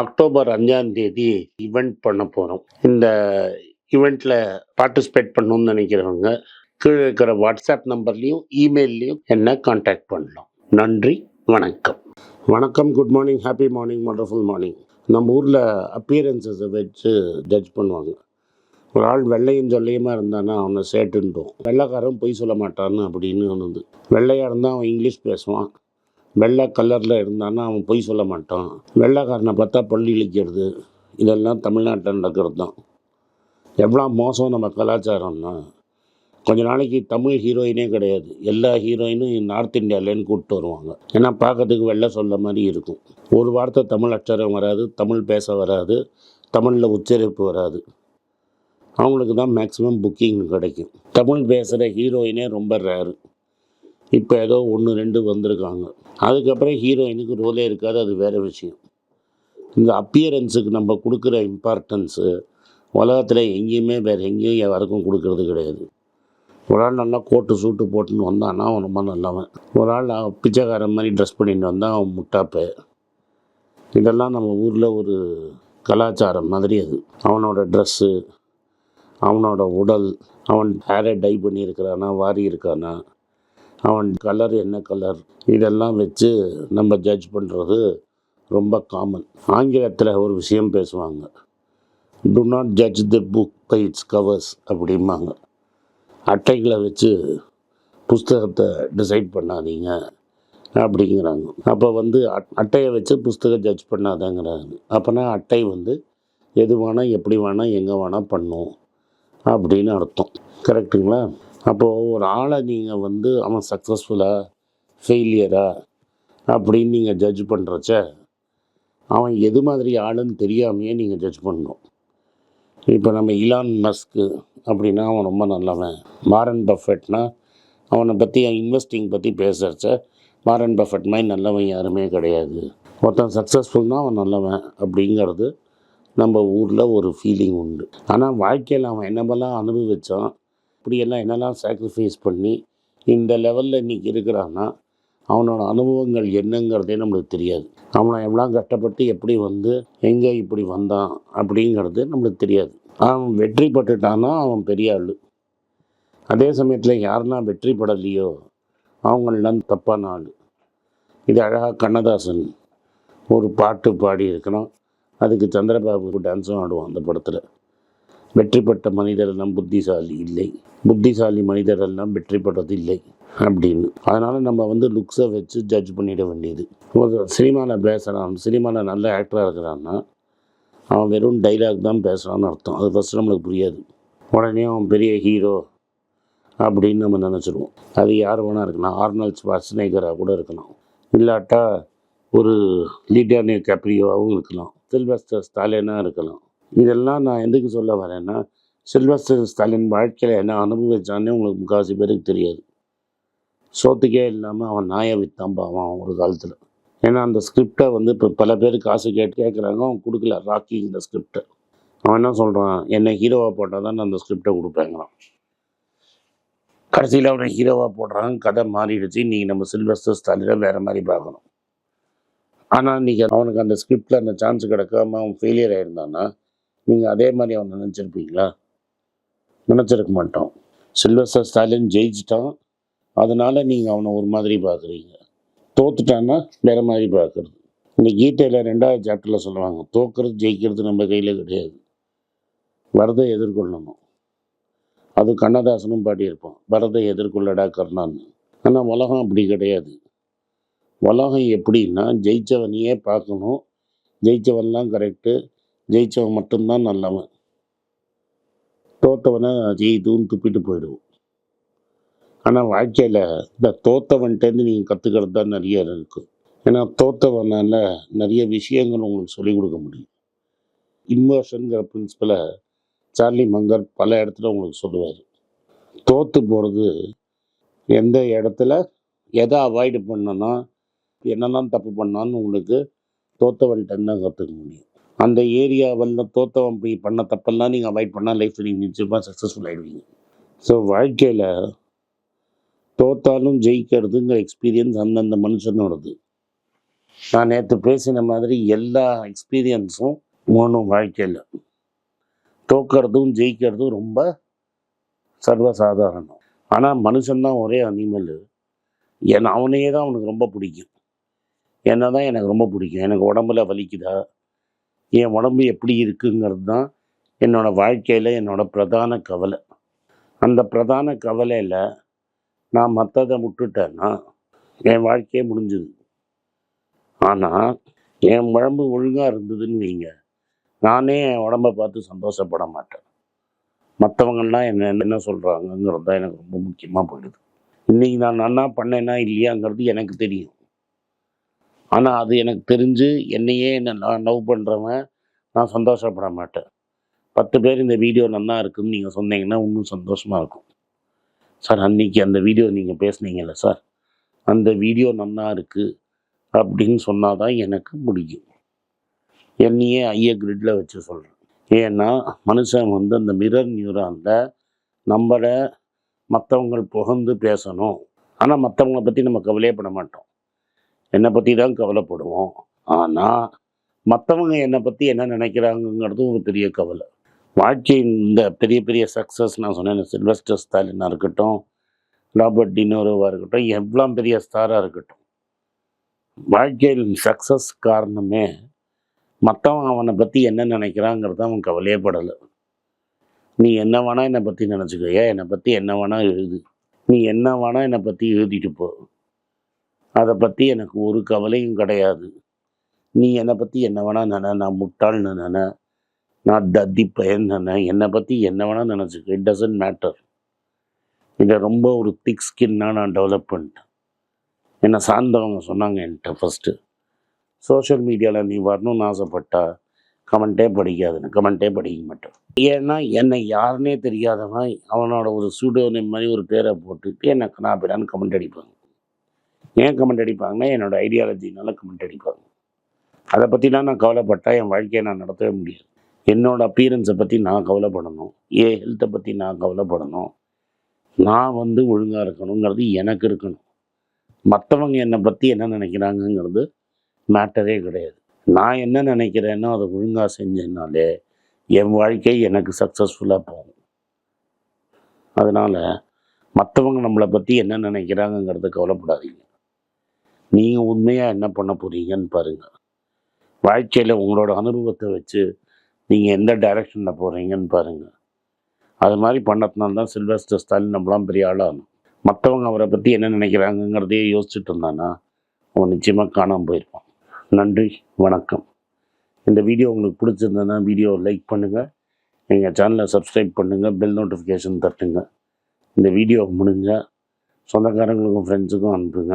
October அஞ்சாம் தேதி event பண்ண போகிறோம் இந்த ஈவெண்ட்டில் பார்ட்டிசிபேட் பண்ணணும்னு நினைக்கிறவங்க கீழே இருக்கிற வாட்ஸ்அப் நம்பர்லேயும் இமெயில்லையும் என்ன காண்டாக்ட் பண்ணலாம். நன்றி வணக்கம். வணக்கம் good morning happy morning wonderful morning நம்ம ஊரில் அப்பியரன்சஸை வச்சு ஜட்ஜ் பண்ணுவாங்க. ஒரு ஆள் வெள்ளையும் சொல்லையுமா இருந்தானா அவனை சேட்டுன்றோம் வெள்ளைக்காரன் பொய் சொல்ல மாட்டான்னு அப்படின்னு ஒன்று வெள்ளையாக இருந்தால் அவன் இங்கிலீஷ் பேசுவான். வெள்ளை கலரில் இருந்தான்னா அவன் பொய் சொல்ல மாட்டான். வெள்ளைக்காரனை பார்த்தா பள்ளி இழிக்கிறது. இதெல்லாம் தமிழ்நாட்டில் நடக்கிறது தான். எவ்வளோ மோசம் நம்ம கலாச்சாரம்னா. கொஞ்ச நாளைக்கு தமிழ் ஹீரோயினே கிடையாது. எல்லா ஹீரோயினும் நார்த் இந்தியாவிலேருந்து கூப்பிட்டு வருவாங்க. ஏன்னா பார்க்கறதுக்கு வெள்ளை சொல்ல மாதிரி இருக்கும். ஒரு வார்த்தை தமிழ் அச்சரம் வராது தமிழ் பேச வராது தமிழில் உச்சரிப்பு வராது. அவங்களுக்கு தான் மேக்ஸிமம் புக்கிங் கிடைக்கும். தமிழ் பேசுகிற ஹீரோயினே ரொம்ப ரேரு இப்போ ஏதோ ஒன்று ரெண்டு வந்திருக்காங்க. அதுக்கப்புறம் ஹீரோயினுக்கு ரோலே இருக்காது அது வேறு விஷயம். இந்த அப்பியரன்ஸுக்கு நம்ம கொடுக்குற இம்பார்ட்டன்ஸு உலகத்தில் எங்கேயுமே வேறு எங்கேயும் யாருக்கும் கொடுக்கறது கிடையாது. ஒரு ஆள் நல்லா கோட்டு சூட்டு போட்டுன்னு வந்தான்னா அவன் ரொம்ப நல்லவன். ஒரு ஆள் அவன் பிச்சைக்காரன் மாதிரி ட்ரெஸ் பண்ணிட்டு வந்தால் அவன் முட்டாப்பை. இதெல்லாம் நம்ம ஊரில் ஒரு கலாச்சாரம் மாதிரி அது. அவனோட ட்ரெஸ்ஸு அவனோட உடல் அவன் ஹேரை டை பண்ணியிருக்கிறானா வாரி இருக்கானா அவன் கலர் என்ன கலர் இதெல்லாம் வச்சு நம்ம ஜட்ஜ் பண்ணுறது ரொம்ப காமன் ஆங்கிலத்தில் ஒரு விஷயம் பேசுவாங்க. Do not judge the book by its covers அப்படிம்பாங்க. அட்டைகளை வச்சு புஸ்தகத்தை டிசைட் பண்ணாதீங்க அப்படிங்கிறாங்க. அப்போ வந்து அட்- அட்டையை வச்சு புஸ்தகம் ஜட்ஜ் பண்ணாதாங்கிறாங்க. அப்போனா அட்டை வந்து எது வேணால் எப்படி வேணால் எங்கே வேணால் பண்ணும் அப்படின்னு அர்த்தம். கரெக்டுங்களா அப்போது ஒரு ஆளை நீங்கள் வந்து அவன் சக்ஸஸ்ஃபுல்லாக ஃபெயிலியரா அப்படின்னு நீங்கள் ஜட்ஜ் பண்ணுறச்ச அவன் எது மாதிரி ஆளுன்னு தெரியாமையே நீங்கள் ஜட்ஜ் பண்ணணும். இப்போ நம்ம இலான் மஸ்க்கு அப்படின்னா அவன் ரொம்ப நல்லவன். வாரன் பஃபெட்னா அவனை பற்றி இன்வெஸ்டிங் பற்றி பேசுகிறச்ச வாரன் பஃபெட் மாதிரி நல்லவன் யாருமே கிடையாது. ஒருத்தன் சக்ஸஸ்ஃபுல்னால் அவன் நல்லவன் அப்படிங்கிறது நம்ம ஊரில் ஒரு ஃபீலிங் உண்டு. ஆனால் வாழ்க்கையில் அவன் என்னமெல்லாம் அனுபவித்தான் இப்படியெல்லாம் என்னெல்லாம் சாக்ரிஃபைஸ் பண்ணி இந்த லெவலில் இன்றைக்கி இருக்கிறான்னா அவனோட அனுபவங்கள் என்னங்கிறதே நம்மளுக்கு தெரியாது. அவனை எவ்வளோ கஷ்டப்பட்டு எப்படி வந்து எங்கே இப்படி வந்தான் அப்படிங்கிறது நம்மளுக்கு தெரியாது. அவன் வெற்றி பட்டுட்டான்னா அவன் பெரிய ஆள். அதே சமயத்தில் யாருன்னா வெற்றி படலையோ அவங்களெல்லாம் தப்பான ஆள். இது அழகாக கண்ணதாசன் ஒரு பாட்டு பாடி இருக்கிறான் அதுக்கு சந்திரபாபு டான்ஸும் ஆடுவான் அந்த படத்தில். வெற்றி பெற்ற மனிதரெல்லாம் புத்திசாலி இல்லை. புத்திசாலி மனிதரெல்லாம் வெற்றி பெற்றது இல்லை அப்படின்னு. அதனால் நம்ம வந்து லுக்ஸை வச்சு ஜட்ஜ் பண்ணிட வேண்டியது. சினிமாவில் பேசுகிறான் சினிமாவில் நல்ல ஆக்டராக இருக்கிறான்னா அவன் வெறும் டைலாக் தான் பேசுகிறான்னு அர்த்தம். அது ஃபஸ்ட்டு நம்மளுக்கு புரியாது. உடனே அவன் பெரிய ஹீரோ அப்படின்னு நம்ம நினச்சிருவோம். அது யார் வேணால் இருக்கலாம். ஆர்னல்ஸ் ஸ்வாஸ்நேகராக கூட இருக்கலாம். இல்லாட்டா ஒரு லீடியானியோ கேப்ரியோவாகவும் இருக்கலாம். சில்வஸ்டர் ஸ்டாலினாக இருக்கலாம். இதெல்லாம் நான் எதுக்கு சொல்ல வரேன்னா சில்வஸ்டர் ஸ்டாலின் வாழ்க்கையில் என்ன அனுபவிச்சானே உங்களுக்கு முக்காசி பேருக்கு தெரியாது. சோத்துக்கே இல்லாமல் அவன் நாயை வித்தான் பாவான் ஒரு காலத்தில். ஏன்னா அந்த ஸ்கிரிப்டை வந்து இப்போ பல பேர் காசு கேட்டு கேட்குறாங்க அவன் கொடுக்கல. ராக்கி இந்த ஸ்கிரிப்டை அவன் என்ன சொல்கிறான் என்னை ஹீரோவாக போட்டால் தான் நான் அந்த ஸ்கிரிப்டை கொடுப்பேங்கிறான். கடைசியில் அவனை ஹீரோவாக போடுறாங்க கதை மாறிடுச்சு. இன்றைக்கி நம்ம சில்வஸ்டர் ஸ்டாலினை வேறு மாதிரி பார்க்கணும். ஆனால் நீங்கள் அவனுக்கு அந்த ஸ்கிரிப்டில் அந்த சான்ஸ் கிடைக்காம அவன் ஃபெயிலியர் ஆகிருந்தான்னா நீங்கள் அதே மாதிரி அவன் நினச்சிருப்பீங்களா? நினச்சிருக்க மாட்டோம். சில்வஸ்டர் ஸ்டாலின் ஜெயிச்சிட்டான். அதனால் நீங்கள் அவனை ஒரு மாதிரி பார்க்குறீங்க. தோத்துட்டான்னா வேறு மாதிரி பார்க்குறது. இந்த கீதையில் ரெண்டாவது சாப்டரில் சொல்லுவாங்க தோக்கிறது ஜெயிக்கிறது நம்ம கையில் கிடையாது. வரதை எதிர்கொள்ளணும். அது கண்ணதாசனும் பாடியிருப்பான் வரதை எதிர்கொள்ளடா கர்ணான்னு. ஆனால் உலகம் அப்படி கிடையாது. உலகம் எப்படின்னா ஜெயிச்சவனையே பார்க்கணும். ஜெயித்தவன்லாம் கரெக்டு ஜெயித்தவன் மட்டும்தான் நல்லவன். தோத்தவனை ஜெயிதுன்னு துப்பிட்டு போயிடுவோம். ஆனால் வாழ்க்கையில் இந்த தோத்தவன்ட்டேருந்து நீங்கள் கற்றுக்கிறது தான் நிறைய இருக்குது ஏன்னா தோத்தவனால் நிறைய விஷயங்கள் உங்களுக்கு சொல்லிக் கொடுக்க முடியும். இன்வர்ஷனுங்கிற பிரின்சிபலை சார்லி மங்கர் பல இடத்துல உங்களுக்கு சொல்லுவார். தோற்று போகிறது எந்த இடத்துல எதை அவாய்டு பண்ணனா என்னெல்லாம் தப்பு பண்ணான்னு உங்களுக்கு தோத்தவன்கிட்ட தான் கற்றுக்க முடியும். அந்த ஏரியாவில் தோத்தவன் போய் பண்ண தப்பெல்லாம் நீங்கள் அவாய்ட் பண்ணால் லைஃப்பில் நீங்கள் நிச்சயமாக சக்ஸஸ்ஃபுல் ஆகிடுவீங்க ஸோ வாழ்க்கையில் தோத்தாலும் ஜெயிக்கிறதுங்கிற எக்ஸ்பீரியன்ஸ் அந்தந்த மனுஷனோடது. நான் நேற்று பேசின மாதிரி எல்லா எக்ஸ்பீரியன்ஸும் ஒன்றும் வாழ்க்கையில். தோக்கிறதும் ஜெயிக்கிறதும் ரொம்ப சர்வசாதாரணம். ஆனால் மனுஷன்தான் ஒரே அனிமல் என் அவனையே தான் அவனுக்கு ரொம்ப பிடிக்கும். என்ன தான் எனக்கு ரொம்ப பிடிக்கும். எனக்கு உடம்புல வலிக்குதா? என் உடம்பு எப்படி இருக்குங்கிறது தான் என்னோடய வாழ்க்கையில் என்னோடய பிரதான கவலை. அந்த பிரதான கவலையில் நான் மற்றதை விட்டுட்டேன்னா என் வாழ்க்கையே முடிஞ்சுது. ஆனால் என் உடம்பு ஒழுங்காக இருந்ததுன்னு வைங்க. நானே என் உடம்பை பார்த்து சந்தோஷப்பட மாட்டேன். மற்றவங்கள்லாம் என்ன என்ன சொல்கிறாங்கங்கிறது தான் எனக்கு ரொம்ப முக்கியமாக போயிடுது. இன்றைக்கி நான் நன்னா பண்ணேன்னா இல்லையாங்கிறது எனக்கு தெரியும். ஆனால் அது எனக்கு தெரிஞ்சு என்னையே என்ன நான் லவ் பண்ணுறவன் நான் சந்தோஷப்பட மாட்டேன். பத்து பேர் இந்த வீடியோ நல்லா இருக்குன்னு நீங்கள் சொன்னீங்கன்னா இன்னும் சந்தோஷமாக இருக்கும். சார் அன்னைக்கு அந்த வீடியோ நீங்கள் பேசுனீங்கல்ல சார் அந்த வீடியோ நல்லா இருக்குது அப்படின்னு சொன்னால் தான் எனக்கு முடியும். என்னையே ஐய கிரிட்டில் வச்சு சொல்கிறேன் ஏன்னா மனுஷன் வந்து அந்த மிரர் நியூரானில் நம்மளை மற்றவங்க புகழ்ந்து பேசணும். ஆனால் மற்றவங்கள பற்றி நம்ம கவலையே பண்ண மாட்டோம். என்னை பற்றி தான் கவலைப்படுவோம். ஆனால் மற்றவங்க என்னை பற்றி என்ன நினைக்கிறாங்கங்கிறதும் ஒரு பெரிய கவலை. வாழ்க்கையின் இந்த பெரிய பெரிய சக்ஸஸ் நான் சொன்னேன் சில்வஸ்டர் ஸ்டாலினாக இருக்கட்டும் ராபர்ட் டினோரோவாக இருக்கட்டும் எவ்வளோ பெரிய ஸ்டாராக இருக்கட்டும். வாழ்க்கையில் சக்ஸஸ் காரணமே மற்றவன் அவனை பற்றி என்ன நினைக்கிறாங்கிறத அவன் கவலையே படலை. நீ என்ன வேணால் என்னை பற்றி நினச்சிக்கோயா என்னை பற்றி என்ன வேணால் எழுது. நீ என்ன வேணால் என்னை பற்றி எழுதிட்டு போ. அதை பற்றி எனக்கு ஒரு கவலையும் கிடையாது. நீ என்னை பற்றி என்ன வேணால் நினை நான் முட்டாள்னு நினை நான் தத்தி பயன் நினை என்னை பற்றி என்ன வேணால் நினச்சிக்க இட் டசன்ட் மேட்டர் இதை ரொம்ப ஒரு திக் ஸ்கின்னாக நான் டெவலப் பண்ணிட்டேன். என்னை சார்ந்தவங்க சொன்னாங்க என்கிட்ட ஃபஸ்ட்டு சோஷியல் மீடியாவில் நீ வரணும்னு ஆசைப்பட்டா கமெண்ட்டே படிக்காதுன்னு கமெண்ட்டே படிக்க மாட்டேன். ஏன்னா என்னை யாருன்னே தெரியாதவன் அவனோட ஒரு சூடோனிம் மாதிரி ஒரு பேரை போட்டுட்டு என்னை கனாபிடான்னு கமெண்ட் அடிப்பாங்க. ஏன் கமெண்ட் அடிப்பாங்கன்னா என்னோடய ஐடியாலஜினால கமெண்ட் அடிப்பாங்க. அதை பற்றிலாம் நான் கவலைப்பட்டால் என் வாழ்க்கையை நான் நடத்தவே முடியாது. என்னோடய அப்பீரன்ஸை பற்றி நான் கவலைப்படணும். என் ஹெல்த்தை பற்றி நான் கவலைப்படணும். நான் வந்து ஒழுங்காக இருக்கணுங்கிறது எனக்கு இருக்கணும். மற்றவங்க என்னை பற்றி என்ன நினைக்கிறாங்கங்கிறது மேட்டரே கிடையாது. நான் என்ன நினைக்கிறேனோ அதை ஒழுங்காக செஞ்சேன்னாலே என் வாழ்க்கை எனக்கு சக்ஸஸ்ஃபுல்லாக போகும். அதனால் மற்றவங்க நம்மளை பற்றி என்ன நினைக்கிறாங்கங்கிறத கவலைப்படாதீங்க. நீங்கள் உண்மையாக என்ன பண்ண போகிறீங்கன்னு பாருங்கள் வாழ்க்கையில் உங்களோட அனுபவத்தை வச்சு நீங்கள் எந்த டைரக்ஷனில் போகிறீங்கன்னு பாருங்கள் அது மாதிரி பண்ணதுனால தான் சில்வஸ்டர் ஸ்டாலின் நம்மளாம் பெரிய ஆளாகணும் மற்றவங்க அவரை பற்றி என்ன நினைக்கிறாங்கங்கிறதையே யோசிச்சுட்டு இருந்தானா அவன் நிச்சயமாக காணாமல் போயிருப்பான். நன்றி வணக்கம். இந்த வீடியோ உங்களுக்கு பிடிச்சிருந்ததுன்னா வீடியோ லைக் பண்ணுங்கள் எங்கள் சேனலை சப்ஸ்கிரைப் பண்ணுங்கள் பெல் நோட்டிஃபிகேஷன் தட்டுங்க. இந்த வீடியோ முடிஞ்சால் சொந்தக்காரங்களுக்கும் ஃப்ரெண்ட்ஸுக்கும் அனுப்புங்க.